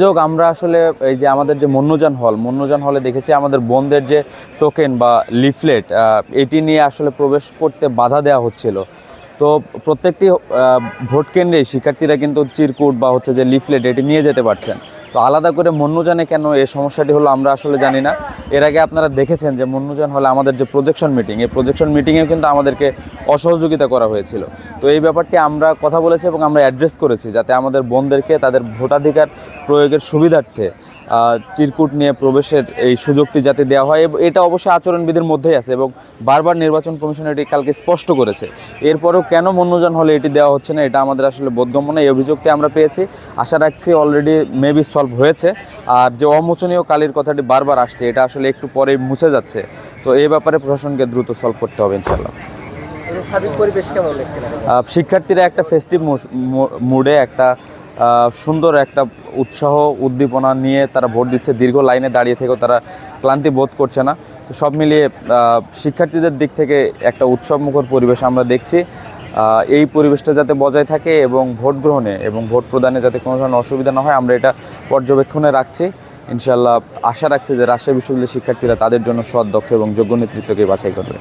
যোগ আমরা আসলে এই যে আমাদের যে মন্যযান হল মন্যজান হলে দেখেছি আমাদের বোনদের যে টোকেন বা লিফলেট এটি নিয়ে আসলে প্রবেশ করতে বাধা দেওয়া হচ্ছিল। তো প্রত্যেকটি ভোট কেন্দ্রেই শিক্ষার্থীরা কিন্তু চিরকুট বা হচ্ছে যে লিফলেট এটি নিয়ে যেতে পারছেন। তো আলাদা করে মন্যুজানে কেন এই সমস্যাটি হলো আমরা আসলে জানি না। এর আগে আপনারা দেখেছেন যে মন্যুজান হলে আমাদের যে প্রজেকশন মিটিং এই প্রজেকশন মিটিংয়েও কিন্তু আমাদেরকে অসহযোগিতা করা হয়েছিল। তো এই ব্যাপারটি আমরা কথা বলেছি এবং আমরা অ্যাড্রেস করেছি যাতে আমাদের বোনদেরকে তাদের ভোটাধিকার প্রয়োগের সুবিধার্থে চিরকুট নিয়ে প্রবেশের এই সুযোগটি যাতে দেওয়া হয় এটা অবশ্যই আচরণবিধির মধ্যেই আছে এবং বারবার নির্বাচন কমিশন এটি কালকে স্পষ্ট করেছে। এরপরেও কেন মনোজন হলে এটি দেওয়া হচ্ছে না এটা আমাদের আসলে বোধগম্য না এই অভিযোগটি আমরা পেয়েছি। আশা রাখছি অলরেডি মেবি সলভ হয়েছে। আর যে অমোচনীয় কালির কথাটি বারবার আসছে এটা আসলে একটু পরে মুছে যাচ্ছে। তো এই ব্যাপারে প্রশাসনকে দ্রুত সলভ করতে হবে ইনশাল্লাহ শিক্ষার্থীরা একটা ফেস্টিভ মুডে একটা সুন্দর একটা উৎসাহ, উদ্দীপনা নিয়ে তারা ভোট দিচ্ছে। দীর্ঘ লাইনে দাঁড়িয়ে থেকেও তারা ক্লান্তি বোধ করছে না। তো সব মিলিয়ে শিক্ষার্থীদের দিক থেকে একটা উৎসবমুখর পরিবেশ আমরা দেখছি। এই পরিবেশটা যাতে বজায় থাকে এবং ভোট গ্রহণে এবং ভোট প্রদানে যাতে কোনো ধরনের অসুবিধা না হয়, আমরা এটা পর্যবেক্ষণে রাখছি। ইনশাল্লাহ আশা রাখছি যে রাজশাহী বিশ্ববিদ্যালয়ের শিক্ষার্থীরা তাদের জন্য সৎ, দক্ষ এবং যোগ্য নেতৃত্বকে বাছাই করবে।